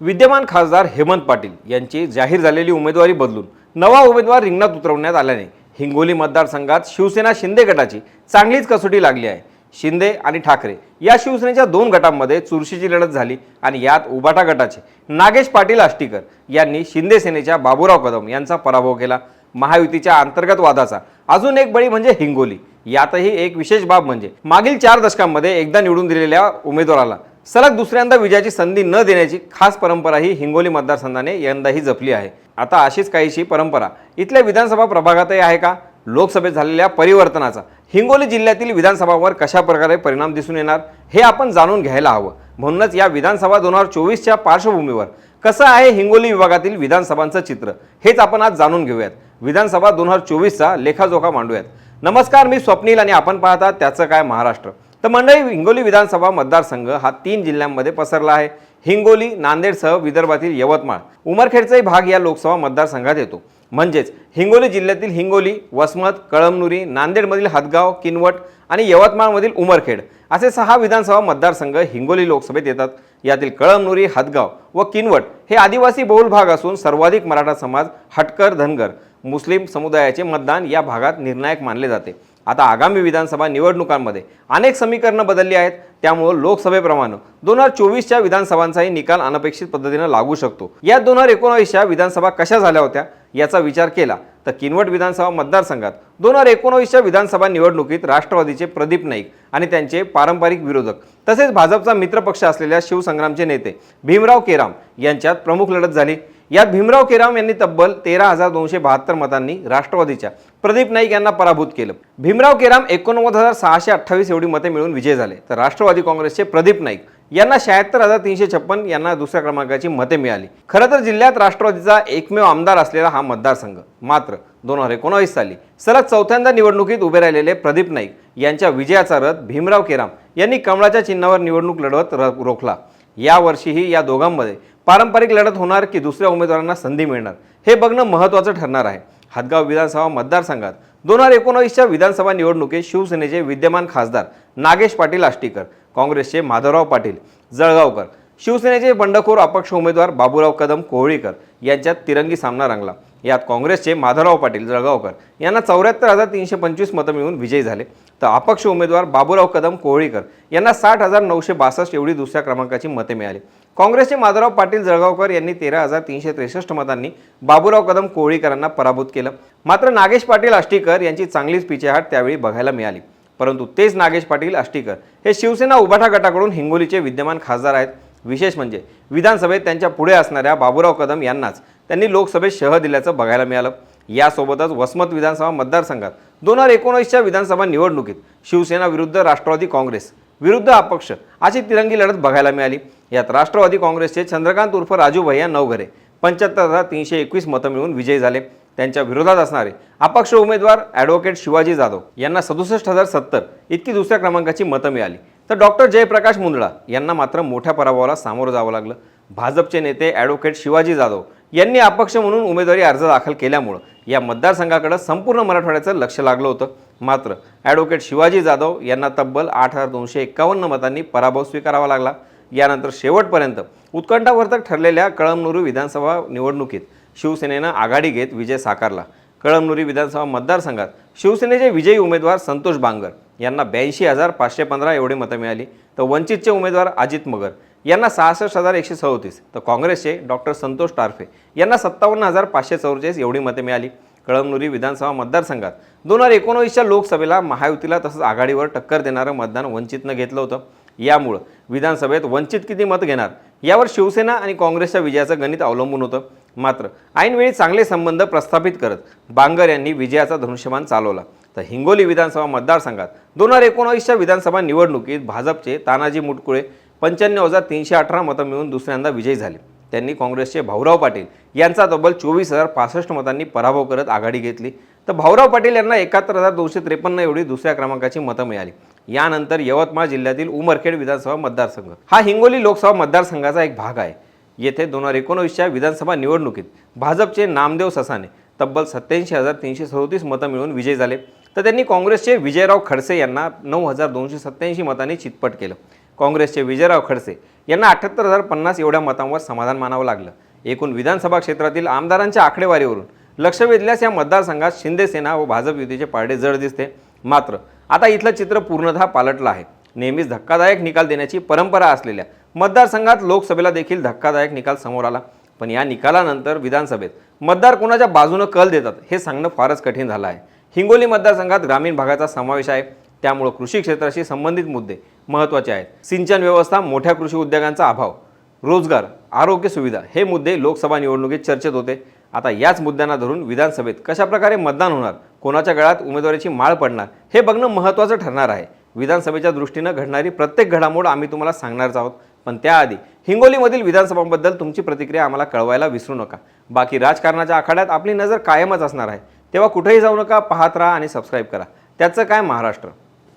विद्यमान खासदार हेमंत पाटील यांची जाहीर झालेली उमेदवारी बदलून नवा उमेदवार रिंगणात उतरवण्यात आल्याने हिंगोली मतदारसंघात शिवसेना शिंदे गटाची चांगलीच कसोटी लागली आहे. शिंदे आणि ठाकरे या शिवसेनेच्या दोन गटांमध्ये चुरशीची लढत झाली आणि यात उबाटा गटाचे नागेश पाटील आष्टीकर यांनी शिंदे सेनेच्या बाबूराव कदम यांचा पराभव केला. महायुतीच्या अंतर्गत वादाचा अजून एक बळी म्हणजे हिंगोली. यातही एक विशेष बाब म्हणजे मागील चार दशकांमध्ये एकदा निवडून दिलेल्या उमेदवाराला सलग दुसऱ्यांदा विजयाची संधी न देण्याची खास परंपरा ही हिंगोली मतदारसंघाने यंदाही जपली आहे. आता अशीच काहीशी परंपरा. इथल्या विधानसभा प्रभागातही आहे का? लोकसभेत झालेल्या परिवर्तनाचा. हिंगोली जिल्ह्यातील विधानसभावर कशा प्रकारे परिणाम दिसून येणार? हे आपण जाणून घ्यायला हवं. म्हणूनच या विधानसभा दोन हजार चोवीसच्या पार्श्वभूमीवर कसं आहे हिंगोली विभागातील विधानसभांचं चित्र? हेच आपण आज जाणून घेऊयात. विधानसभा दोन हजार चोवीसचा लेखाजोखा मांडूयात. नमस्कार मी स्वप्नील आणि आपण पाहता त्याचं काय महाराष्ट्र. तर मंडळी हिंगोली विधानसभा मतदारसंघ हा तीन जिल्ह्यांमध्ये पसरला आहे. हिंगोली नांदेडसह विदर्भातील यवतमाळ उमरखेडचाही भाग या लोकसभा मतदारसंघात येतो. म्हणजेच हिंगोली जिल्ह्यातील हिंगोली वसमत कळमनुरी नांदेडमधील हदगाव किनवट आणि यवतमाळमधील उमरखेड असे सहा विधानसभा मतदारसंघ हिंगोली लोकसभेत येतात. यातील कळमनुरी हदगाव व किनवट हे आदिवासी बहुल भाग असून सर्वाधिक मराठा समाज हटकर धनगर मुस्लिम समुदायाचे मतदान या भागात निर्णायक मानले जाते. आता आगामी विधानसभा निवडणुकांमध्ये अनेक समीकरणं बदलली आहेत त्यामुळं लोकसभेप्रमाणे दोन हजार चोवीसच्या विधानसभांचाही निकाल अनपेक्षित पद्धतीनं लागू शकतो. या दोन हजार एकोणावीसच्या विधानसभा कशा झाल्या होत्या याचा विचार केला तर किनवट विधानसभा मतदारसंघात दोन हजार एकोणावीसच्या विधानसभा निवडणुकीत राष्ट्रवादीचे प्रदीप नाईक आणि त्यांचे पारंपरिक विरोधक तसेच भाजपचा मित्रपक्ष असलेल्या शिवसंग्रामचे नेते भीमराव केराम यांच्यात प्रमुख लढत झाली. यात भीमराव केराम यांनी तब्बल तेरा हजार दोनशे बहात्तर मतांनी राष्ट्रवादीच्या प्रदीप नाईक यांना पराभूत केलं. भीमराव केराम एकोणनव्वद हजार सहाशे अठ्ठावीस एवढी मते मिळून विजय झाले. तर राष्ट्रवादी काँग्रेसचे प्रदीप नाईक यांना शहात्तर हजार तीनशे छप्पन यांना दुसऱ्या क्रमांकाची मते मिळाली. खरं तर जिल्ह्यात राष्ट्रवादीचा एकमेव आमदार असलेला हा मतदारसंघ. मात्र दोन हजार एकोणावीस साली सलग चौथ्यांदा निवडणुकीत उभे राहिलेले प्रदीप नाईक यांच्या विजयाचा रथ भीमराव केराम यांनी कमळाच्या चिन्हावर निवडणूक लढवत र- रोखला. यावर्षीही या दोघांमध्ये पारंपरिक लढत होणार की दुसऱ्या उमेदवारांना संधी मिळणार? हे बघणं महत्त्वाचं ठरणार आहे. हदगाव विधानसभा मतदारसंघात दोन हजार एकोणावीसच्या विधानसभा निवडणुकीत शिवसेनेचे विद्यमान खासदार नागेश पाटील आष्टीकर काँग्रेसचे माधवराव पाटील जळगावकर शिवसेनेचे बंडखोर अपक्ष उमेदवार बाबूराव कदम कोहळीकर यांच्यात तिरंगी सामना रंगला. यात काँग्रेसचे माधवराव पाटील जळगावकर यांना चौऱ्याहत्तर हजार तीनशे पंचवीस मतं मिळून विजयी झाले. तर अपक्ष उमेदवार बाबूराव कदम कोहळीकर यांना साठ हजार नऊशे बासष्ट एवढी दुसऱ्या क्रमांकाची मते मिळाली. काँग्रेसचे माधवराव पाटील जळगावकर यांनी तेरा हजार तीनशे त्रेसष्ट मतांनी बाबूराव कदम कोहळीकरांना पराभूत केलं. मात्र नागेश पाटील आष्टीकर यांची चांगलीच पिछेहाट त्यावेळी बघायला मिळाली. परंतु तेच नागेश पाटील आष्टीकर हे शिवसेना उबाठा गटाकडून हिंगोलीचे विद्यमान खासदार आहेत. विशेष म्हणजे विधानसभेत त्यांच्या पुढे असणाऱ्या बाबूराव कदम यांनाच त्यांनी लोकसभेत शह दिल्याचं बघायला मिळालं. यासोबतच वसमत विधानसभा मतदारसंघात दोन हजार एकोणीसच्या विधानसभा निवडणुकीत शिवसेना विरुद्ध राष्ट्रवादी काँग्रेस विरुद्ध अपक्ष अशी तिरंगी लढत बघायला मिळाली. यात राष्ट्रवादी काँग्रेसचे चंद्रकांत उर्फ राजू भैया नवघरे पंच्याहत्तर हजार तीनशे एकवीस मतं मिळून विजयी झाले. त्यांच्या विरोधात असणारे अपक्ष उमेदवार ॲडव्होकेट शिवाजी जाधव यांना सदुसष्ट हजार सत्तर इतकी दुसऱ्या क्रमांकाची मतं मिळाली. तर डॉक्टर जयप्रकाश मुंदळा यांना मात्र मोठ्या पराभवाला सामोरं जावं लागलं. भाजपचे नेते ॲडव्होकेट शिवाजी जाधव यांनी अपक्ष म्हणून उमेदवारी अर्ज दाखल केल्यामुळं या मतदारसंघाकडे संपूर्ण मराठवाड्याचं लक्ष लागलं होतं. मात्र ॲडव्होकेट शिवाजी जाधव यांना तब्बल आठ हजार दोनशे एक्कावन्न मतांनी पराभव स्वीकारावा लागला. यानंतर शेवटपर्यंत उत्कंठावर्धक ठरलेल्या कळमनुरी विधानसभा निवडणुकीत शिवसेनेनं आघाडी घेत विजय साकारला. कळमनुरी विधानसभा मतदारसंघात शिवसेनेचे विजयी उमेदवार संतोष बांगर यांना ब्याऐंशी हजार पाचशे पंधरा एवढी मतं मिळाली. तर वंचितचे उमेदवार अजित मगर यांना सहासष्ट हजार एकशे सदोतीस तर काँग्रेसचे डॉक्टर संतोष टारफे यांना सत्तावन्न हजार पाचशे चौवेचाळीस एवढी मते मिळाली. कळमनुरी विधानसभा मतदारसंघात दोन हजार एकोणवीसच्या लोकसभेला महायुतीला तसंच आघाडीवर टक्कर देणारं मतदान वंचितनं घेतलं होतं. यामुळं विधानसभेत वंचित किती मत घेणार? यावर शिवसेना आणि काँग्रेसच्या विजयाचं गणित अवलंबून होतं. मात्र ऐनवेळी चांगले संबंध प्रस्थापित करत बांगर यांनी विजयाचा धनुष्यमान चालवला. तर हिंगोली विधानसभा मतदारसंघात दोन हजार एकोणावीसच्या विधानसभा निवडणुकीत भाजपचे तानाजी मुटकुळे पंच्याण्णव हजार तीनशे अठरा मतं मिळून दुसऱ्यांदा विजयी झाले. त्यांनी काँग्रेसचे भाऊराव पाटील यांचा तब्बल चोवीस हजार पासष्ट मतांनी पराभव करत आघाडी घेतली. तर भाऊराव पाटील यांना एकाहत्तर हजार दोनशे त्रेपन्न एवढी दुसऱ्या क्रमांकाची मतं मिळाली. यानंतर यवतमाळ जिल्ह्यातील उमरखेड विधानसभा मतदारसंघ. हा हिंगोली लोकसभा मतदारसंघाचा एक भाग आहे. येथे दोन हजार एकोणवीसच्या विधानसभा निवडणुकीत भाजपचे नामदेव ससाने तब्बल सत्याऐंशी हजार तीनशे सदोतीस मतं मिळून विजयी झाले. तर त्यांनी काँग्रेसचे विजयराव खडसे यांना नऊ हजार दोनशे सत्याऐंशी मतांनी चितपट केलं. काँग्रेसचे विजयराव खडसे यांना अठ्ठ्याहत्तर हजार पन्नास एवढ्या मतांवर समाधान मानावं लागलं. एकूण विधानसभा क्षेत्रातील आमदारांच्या आकडेवारीवरून लक्ष वेधल्यास या मतदारसंघात शिंदेसेना व भाजप युतीचे पारडे जड दिसते. मात्र आता इथलं चित्र पूर्णतः पालटलं आहे. नेहमीच धक्कादायक निकाल देण्याची परंपरा असलेल्या मतदारसंघात लोकसभेला देखील धक्कादायक निकाल समोर आला. पण या निकालानंतर विधानसभेत मतदार कोणाच्या बाजूनं कल देतात हे सांगणं फारच कठीण झालं आहे. हिंगोली मतदारसंघात ग्रामीण भागाचा समावेश आहे. त्यामुळं कृषी क्षेत्राशी संबंधित मुद्दे महत्त्वाचे आहेत. सिंचन व्यवस्था मोठ्या कृषी उद्योगांचा अभाव रोजगार आरोग्य सुविधा हे मुद्दे लोकसभा निवडणुकीत चर्चेत होते. आता याच मुद्द्यांना धरून विधानसभेत कशाप्रकारे मतदान होणार कोणाच्या गळ्यात उमेदवारीची माळ पडणार हे बघणं महत्त्वाचं ठरणार आहे. विधानसभेच्या दृष्टीनं घडणारी प्रत्येक घडामोड आम्ही तुम्हाला सांगणारच आहोत. पण त्याआधी हिंगोलीमधील विधानसभांबद्दल तुमची प्रतिक्रिया आम्हाला कळवायला विसरू नका. बाकी राजकारणाच्या आखाड्यात आपली नजर कायमच असणार आहे. तेव्हा कुठेही जाऊ नका पाहत राहा आणि सबस्क्राईब करा. त्याचं काय महाराष्ट्र?